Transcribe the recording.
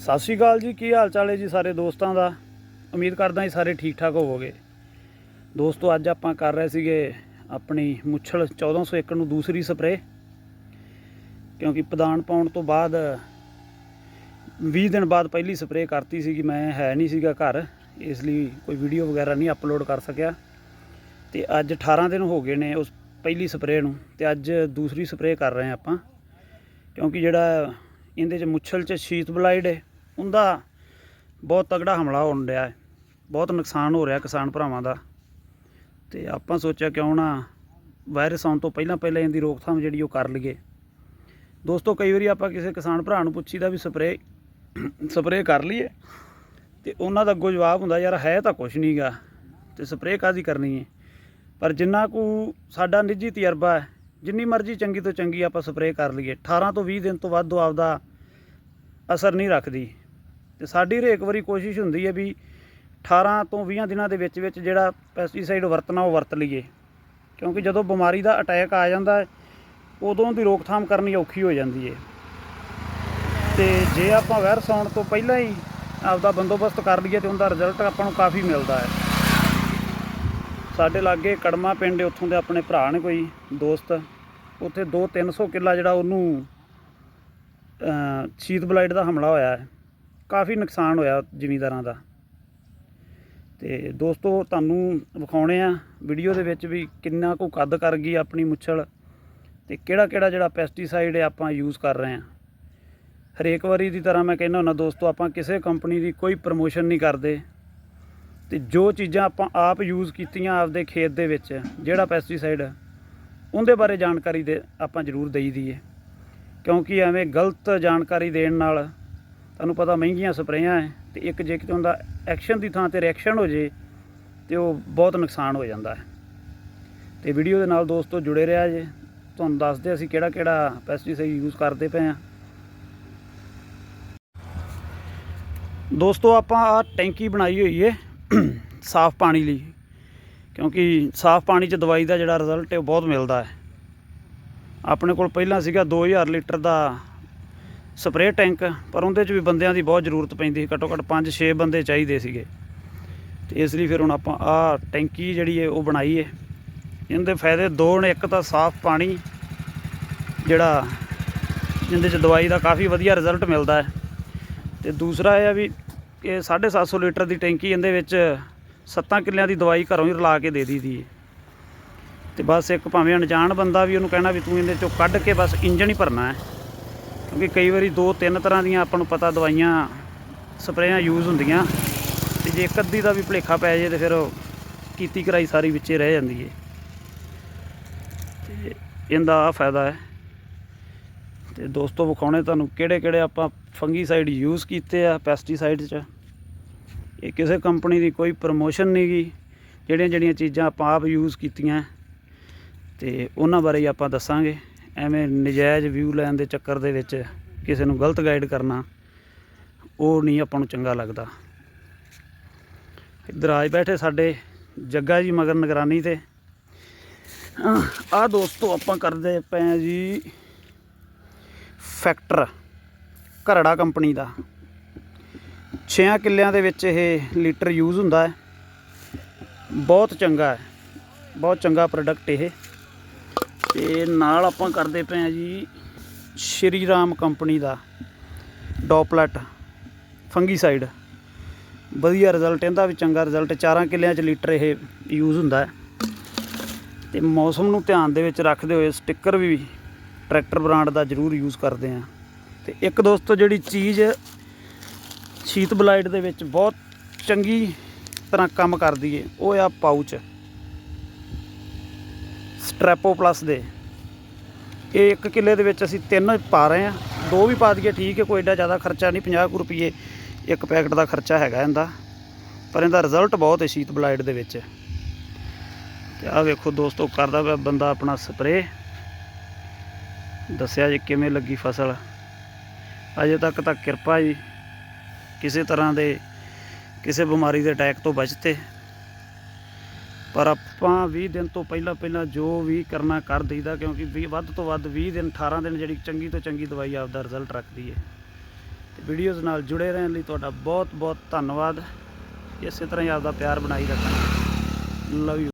ਸਤਿ ਸ਼੍ਰੀ ਅਕਾਲ ਜੀ, ਕੀ ਹਾਲ ਚਾਲ ਹੈ ਜੀ ਸਾਰੇ ਦੋਸਤਾਂ ਦਾ? ਉਮੀਦ ਕਰਦਾ ਜੀ ਸਾਰੇ ਠੀਕ ਠਾਕ ਹੋਵੋਗੇ। ਦੋਸਤੋ, ਅੱਜ ਆਪਾਂ ਕਰ ਰਹੇ ਸੀਗੇ ਆਪਣੀ ਮੁੱਛਲ 1401 ਨੂੰ ਦੂਸਰੀ ਸਪਰੇ ਕਿਉਂਕਿ ਪਦਾਨ ਪਾਉਣ ਤੋਂ ਬਾਅਦ 20 ਦਿਨ ਬਾਅਦ ਪਹਿਲੀ ਸਪਰੇ ਕਰਤੀ ਸੀਗੀ, ਮੈਂ ਹੈ ਨਹੀਂ ਸੀਗਾ ਘਰ, ਇਸ ਲਈ ਕੋਈ ਵੀਡੀਓ ਵਗੈਰਾ ਨਹੀਂ ਅਪਲੋਡ ਕਰ ਸਕਿਆ। ਤੇ ਅੱਜ 18 ਦਿਨ ਹੋ ਗਏ ਨੇ ਉਸ ਪਹਿਲੀ ਸਪਰੇ ਨੂੰ, ਤੇ ਅੱਜ ਦੂਸਰੀ ਸਪਰੇ ਕਰ ਰਹੇ ਆਪਾਂ, ਕਿਉਂਕਿ ਜਿਹੜਾ ਇਹਦੇ ਚ ਮੁੱਛਲ ਚ ਸ਼ੀਤ ਬਲਾਈਡ ਹੈ ਉਹਦਾ ਬਹੁਤ ਤਗੜਾ ਹਮਲਾ ਹੋਣ ਰਿਹਾ ਹੈ। ਬਹੁਤ ਨੁਕਸਾਨ ਹੋ ਰਿਹਾ ਕਿਸਾਨ ਭਰਾਵਾਂ ਦਾ। ਤੇ ਆਪਾਂ ਸੋਚਿਆ ਕਿਉਂ ਨਾ ਵਾਇਰਸ ਆਉਣ ਤੋਂ ਪਹਿਲਾਂ ਪਹਿਲਾਂ ਇਹਦੀ ਰੋਕਥਾਮ ਜਿਹੜੀ ਉਹ ਕਰ ਲਈਏ। ਦੋਸਤੋ, ਕਈ ਵਾਰੀ ਆਪਾਂ ਕਿਸੇ ਕਿਸਾਨ ਭਰਾ ਨੂੰ ਪੁੱਛੀਦਾ ਵੀ ਸਪਰੇ ਸਪਰੇ ਕਰ ਲਈਏ ਤੇ ਉਹਨਾਂ ਦਾ ਅੱਗੋਂ ਜਵਾਬ ਹੁੰਦਾ, ਯਾਰ, ਹੈ ਤਾਂ ਕੁਝ ਨਹੀਂਗਾ ਤੇ ਸਪਰੇ ਕਾਦੀ ਕਰਨੀ ਹੈ ਪਰ ਜਿੰਨਾ ਕੁ ਸਾਡਾ ਨਿੱਜੀ ਤਜਰਬਾ ਹੈ, ਜਿੰਨੀ ਮਰਜ਼ੀ ਚੰਗੀ ਤੋਂ ਚੰਗੀ ਆਪਾਂ ਸਪਰੇ ਕਰ ਲਈਏ 18 ਤੋਂ 20 ਦਿਨ ਤੋਂ ਵੱਧ ਉਹ ਆਪਦਾ ਅਸਰ ਨਹੀਂ ਰੱਖਦੀ। ਤੇ ਸਾਡੀ ਹਰੇਕ ਵਾਰੀ ਕੋਸ਼ਿਸ਼ ਹੁੰਦੀ ਹੈ ਵੀ 18 ਤੋਂ 20 ਦਿਨਾਂ ਦੇ ਵਿੱਚ ਵਿੱਚ ਜਿਹੜਾ ਪੈਸਟੀਸਾਈਡ ਵਰਤਣਾ, ਉਹ ਵਰਤ ਲਈਏ। ਕਿਉਂਕਿ ਜਦੋਂ ਬਿਮਾਰੀ ਦਾ ਅਟੈਕ ਆ ਜਾਂਦਾ ਉਦੋਂ ਦੀ ਰੋਕਥਾਮ ਕਰਨੀ ਔਖੀ ਹੋ ਜਾਂਦੀ ਹੈ। ਤੇ ਜੇ ਆਪਾਂ ਵਾਇਰਸ ਆਉਣ ਤੋਂ ਪਹਿਲਾਂ ਹੀ ਆਪਦਾ ਬੰਦੋਬਸਤ ਕਰ ਲਈਏ ਤੇ ਉਹਦਾ ਰਿਜ਼ਲਟ ਆਪਾਂ ਨੂੰ ਕਾਫੀ ਮਿਲਦਾ ਹੈ। ਸਾਡੇ ਲਾਗੇ ਕੜਮਾ ਪਿੰਡ ਉੱਥੋਂ ਦੇ ਆਪਣੇ ਭਰਾ ਨੇ ਕੋਈ ਦੋਸਤ। ਉੱਥੇ 2-300 ਕਿੱਲਾ ਜਿਹੜਾ ਉਹਨੂੰ ਸ਼ੀਤ ਬਲਾਈਟ ਦਾ ਹਮਲਾ ਹੋਇਆ ਹੈ। ਕਾਫੀ ਨੁਕਸਾਨ ਹੋਇਆ ਜ਼ਿਮੀਂਦਾਰਾਂ ਦਾ। ਤੇ ਦੋਸਤੋ, ਤੁਹਾਨੂੰ ਵਿਖਾਉਣੇ ਆ ਵੀਡੀਓ ਦੇ ਵਿੱਚ ਵੀ ਕਿੰਨਾ ਕੁ ਕੱਦ ਕਰ ਗਈ ਆਪਣੀ ਮੁੱਛਲ ਤੇ ਕਿਹੜਾ ਕਿਹੜਾ ਜਿਹੜਾ ਪੈਸਟੀਸਾਈਡ ਹੈ ਆਪਾਂ ਯੂਜ਼ ਕਰ ਰਹੇ ਹਾਂ ਹਰੇਕ ਵਾਰੀ ਦੀ ਤਰ੍ਹਾਂ ਮੈਂ ਕਹਿੰਦਾ ਹੁੰਦਾ ਦੋਸਤੋ, ਆਪਾਂ ਕਿਸੇ ਕੰਪਨੀ ਦੀ ਕੋਈ ਪ੍ਰਮੋਸ਼ਨ ਨਹੀਂ ਕਰਦੇ। ਤੇ ਜੋ ਚੀਜ਼ਾਂ ਆਪਾਂ ਆਪ ਯੂਜ਼ ਕੀਤੀਆਂ ਆਪਦੇ ਖੇਤ ਦੇ ਵਿੱਚ, ਜਿਹੜਾ ਪੈਸਟੀਸਾਈਡ ਉਹਦੇ ਬਾਰੇ ਜਾਣਕਾਰੀ ਦੇ ਆਪਾਂ ਜ਼ਰੂਰ ਦੇਈ ਦੀ ਕਿਉਂਕਿ ਐਵੇਂ ਗਲਤ ਜਾਣਕਾਰੀ ਦੇਣ ਨਾਲ ਤੁਹਾਨੂੰ ਪਤਾ ਮਹਿੰਗੀਆਂ ਸਪਰੇਆਂ ਹੈ ਤੇ ਇੱਕ ਜੇ ਕਿਤੇ ਹੁੰਦਾ ਐਕਸ਼ਨ ਦੀ ਥਾਂ ਤੇ ਰਿਐਕਸ਼ਨ ਹੋ ਜੇ ਤੇ ਉਹ ਬਹੁਤ ਨੁਕਸਾਨ ਹੋ ਜਾਂਦਾ ਹੈ। ਤੇ ਵੀਡੀਓ ਦੇ ਨਾਲ ਦੋਸਤੋ ਜੁੜੇ ਰਿਹਾ ਜੇ। ਤੁਹਾਨੂੰ ਦੱਸਦੇ ਅਸੀਂ ਕਿਹੜਾ ਕਿਹੜਾ ਪੈਸਟੀਸਾਈਡ ਯੂਜ਼ ਕਰਦੇ ਪਏ ਆ ਦੋਸਤੋ ਆਪਾਂ ਆ ਟੈਂਕੀ ਬਣਾਈ ਹੋਈ ਏ ਸਾਫ਼ ਪਾਣੀ ਲਈ। ਕਿਉਂਕਿ ਸਾਫ਼ ਪਾਣੀ 'ਚ ਦਵਾਈ ਦਾ ਜਿਹੜਾ ਰਿਜ਼ਲਟ ਹੈ ਉਹ ਬਹੁਤ ਮਿਲਦਾ ਹੈ। ਆਪਣੇ ਕੋਲ ਪਹਿਲਾਂ ਸੀਗਾ 2000 ਲੀਟਰ ਦਾ ਸਪਰੇਅ ਟੈਂਕ, ਪਰ ਉਹਦੇ 'ਚ ਵੀ ਬੰਦਿਆਂ ਦੀ ਬਹੁਤ ਜ਼ਰੂਰਤ ਪੈਂਦੀ ਸੀ। ਘੱਟੋ ਘੱਟ 5-6 ਬੰਦੇ ਚਾਹੀਦੇ ਸੀਗੇ। ਤੇ ਇਸ ਲਈ ਫਿਰ ਹੁਣ ਆਪਾਂ ਆ ਟੈਂਕੀ ਜਿਹੜੀ ਹੈ ਉਹ ਬਣਾਈ ਹੈ। ਇਹਦੇ ਫਾਇਦੇ ਦੋ ਨੇ, ਇੱਕ ਤਾਂ ਸਾਫ਼ ਪਾਣੀ, ਜਿਹੜਾ ਜਿਹਦੇ 'ਚ ਦਵਾਈ ਦਾ ਕਾਫੀ ਵਧੀਆ ਰਿਜ਼ਲਟ ਮਿਲਦਾ ਹੈ। ਤੇ ਦੂਸਰਾ ਇਹ ਆ ਵੀ ਇਹ 750 ਲੀਟਰ ਦੀ ਟੈਂਕੀ ਇਹਦੇ ਵਿੱਚ ਸੱਤਾਂ ਕਿੱਲਿਆਂ ਦੀ ਦਵਾਈ ਘਰੋਂ ਹੀ ਰਲਾ ਕੇ ਦੇ ਦਈਦੀ ਹੈ। ਤੇ ਬਸ ਇੱਕ ਭਾਵੇਂ ਅਣਜਾਣ ਬੰਦਾ ਵੀ ਉਹਨੂੰ ਕਹਿਣਾ ਵੀ ਤੂੰ ਇਹਦੇ ਚੋਂ ਕੱਢ ਕੇ ਬਸ ਇੰਜਣ ਹੀ ਭਰਨਾ ਹੈ। ਕਿਉਂਕਿ ਕਈ ਵਾਰੀ ਦੋ ਤਿੰਨ ਤਰ੍ਹਾਂ ਦੀਆਂ ਆਪਾਂ ਨੂੰ ਪਤਾ ਦਵਾਈਆਂ, ਸਪਰੇਆਂ ਯੂਜ਼ ਹੁੰਦੀਆਂ। ਤੇ ਜੇ ਇੱਕ ਅੱਧੀ ਦਾ ਵੀ ਭੁਲੇਖਾ ਪੈ ਜੇ ਤੇ ਫਿਰ ਉਹ ਕੀਤੀ ਕਰਾਈ ਸਾਰੀ ਵਿੱਚੇ ਰਹਿ ਜਾਂਦੀ ਹੈ ਤੇ ਇਹਦਾ ਆ ਫਾਇਦਾ ਹੈ। ਤੇ ਦੋਸਤੋ ਵਿਖਾਉਣੇ ਤੁਹਾਨੂੰ ਕਿਹੜੇ ਕਿਹੜੇ ਆਪਾਂ ਫੰਗੀਸਾਈਡ ਯੂਜ਼ ਕੀਤੇ ਆ ਪੈਸਟੀਸਾਈਡ 'ਚ। ਇਹ ਕਿਸੇ ਕੰਪਨੀ ਦੀ ਕੋਈ ਪ੍ਰਮੋਸ਼ਨ ਨਹੀਂ ਗੀ। ਜਿਹੜੀਆਂ ਜਿਹੜੀਆਂ ਚੀਜ਼ਾਂ ਆਪਾਂ ਆਪ ਯੂਜ਼ ਕੀਤੀਆਂ। ਤੇ ਉਹਨਾਂ ਬਾਰੇ ਆਪਾਂ ਦੱਸਾਂਗੇ। ਐਵੇਂ ਨਜਾਇਜ਼ ਵਿਊ ਲੈਣ ਦੇ ਚੱਕਰ ਦੇ ਵਿੱਚ ਕਿਸੇ ਨੂੰ ਗਲਤ ਗਾਈਡ ਕਰਨਾ, ਉਹ ਨਹੀਂ ਆਪਾਂ ਨੂੰ ਚੰਗਾ ਲੱਗਦਾ। ਇੱਧਰ ਆਏ ਬੈਠੇ ਸਾਡੇ ਜੱਗਾ ਜੀ ਮਗਰ ਨਿਗਰਾਨੀ ਤੇ। ਆ ਦੋਸਤੋ ਆਪਾਂ ਕਰਦੇ ਪਏ ਆ ਜੀ ਫੈਕਟਰ ਘਰੜਾ ਕੰਪਨੀ ਦਾ। 6 ਕਿੱਲਿਆਂ ਦੇ ਵਿੱਚ ਇਹ ਲੀਟਰ ਯੂਜ਼ ਹੁੰਦਾ ਹੈ। ਬਹੁਤ ਚੰਗਾ ਹੈ, ਬਹੁਤ ਚੰਗਾ ਪ੍ਰੋਡਕਟ ਇਹ। ਤੇ ਨਾਲ ਆਪਾਂ ਕਰਦੇ ਪਏ ਆ ਜੀ ਸ਼੍ਰੀ ਰਾਮ ਕੰਪਨੀ ਦਾ ਡੋਪਲਟ ਫੰਗੀਸਾਈਡ। ਵਧੀਆ ਰਿਜ਼ਲਟ ਇਹਦਾ ਵੀ ਚੰਗਾ ਰਿਜ਼ਲਟ 4 ਕਿੱਲਿਆਂ 'ਚ ਲੀਟਰ ਇਹ ਯੂਜ਼ ਹੁੰਦਾ ਹੈ। ਤੇ ਮੌਸਮ ਨੂੰ ਧਿਆਨ ਦੇ ਵਿੱਚ ਰੱਖਦੇ ਹੋਏ ਸਟicker ਵੀ ਟਰੈਕਟਰ ਬ੍ਰਾਂਡ ਦਾ ਜ਼ਰੂਰ ਯੂਜ਼ ਕਰਦੇ ਆ ਤੇ ਇੱਕ ਦੋਸਤੋ, ਜਿਹੜੀ ਚੀਜ਼ ਸ਼ੀਤ ਬਲਾਈਡ ਦੇ ਵਿੱਚ ਬਹੁਤ ਚੰਗੀ ਤਰ੍ਹਾਂ ਕੰਮ ਕਰਦੀ ਏ ਉਹ ਆ ਪਾਊਚ ਸਟ੍ਰੈਪੋ ਪਲੱਸ ਦੇ। ਇਹ ਇੱਕ ਕਿੱਲੇ ਦੇ ਵਿੱਚ ਅਸੀਂ ਤਿੰਨ ਪਾ ਰਹੇ ਆ ਦੋ ਵੀ ਪਾ ਦਈਏ, ਠੀਕ ਹੈ, ਕੋਈ ਏਡਾ ਜ਼ਿਆਦਾ ਖਰਚਾ ਨਹੀਂ। 50 ਕੁ ਰੁਪਏ ਇੱਕ ਪੈਕਟ ਦਾ ਖਰਚਾ ਹੈਗਾ ਇਹਦਾ। ਪਰ ਇਹਦਾ ਰਿਜ਼ਲਟ ਬਹੁਤ ਹੈ ਸ਼ੀਤ ਬਲਾਈਡ ਦੇ ਵਿੱਚ। ਤੇ ਆਹ ਵੇਖੋ ਦੋਸਤੋ, ਕਰਦਾ ਪਿਆ ਬੰਦਾ ਆਪਣਾ ਸਪਰੇ ਦੱਸਿਆ ਜੀ ਕਿਵੇਂ ਲੱਗੀ ਫਸਲ। ਅਜੇ ਤੱਕ ਤਾਂ ਕਿਰਪਾ ਜੀ। ਕਿਸੇ ਤਰ੍ਹਾਂ ਦੇ ਕਿਸੇ ਬਿਮਾਰੀ ਦੇ ਅਟੈਕ ਤੋਂ ਬਚਤੇ। ਪਰ ਆਪਾਂ 20 ਦਿਨ ਤੋਂ ਪਹਿਲਾਂ ਪਹਿਲਾਂ ਜੋ ਵੀ ਕਰਨਾ ਕਰ ਦਈਦਾ, ਕਿਉਂਕਿ ਵੀ ਵੱਧ ਤੋਂ ਵੱਧ 20 ਦਿਨ 18 ਦਿਨ ਜਿਹੜੀ ਚੰਗੀ ਤੋਂ ਚੰਗੀ ਦਵਾਈ ਆਪਦਾ ਰਿਜ਼ਲਟ ਰੱਖਦੀ ਹੈ। ਵੀਡੀਓਜ਼ ਨਾਲ ਜੁੜੇ ਰਹਿਣ ਲਈ ਤੁਹਾਡਾ ਬਹੁਤ ਬਹੁਤ ਧੰਨਵਾਦ। ਇਸੇ ਤਰ੍ਹਾਂ ਹੀ ਆਪਦਾ ਪਿਆਰ ਬਣਾਈ ਰੱਖਣਾ। Love you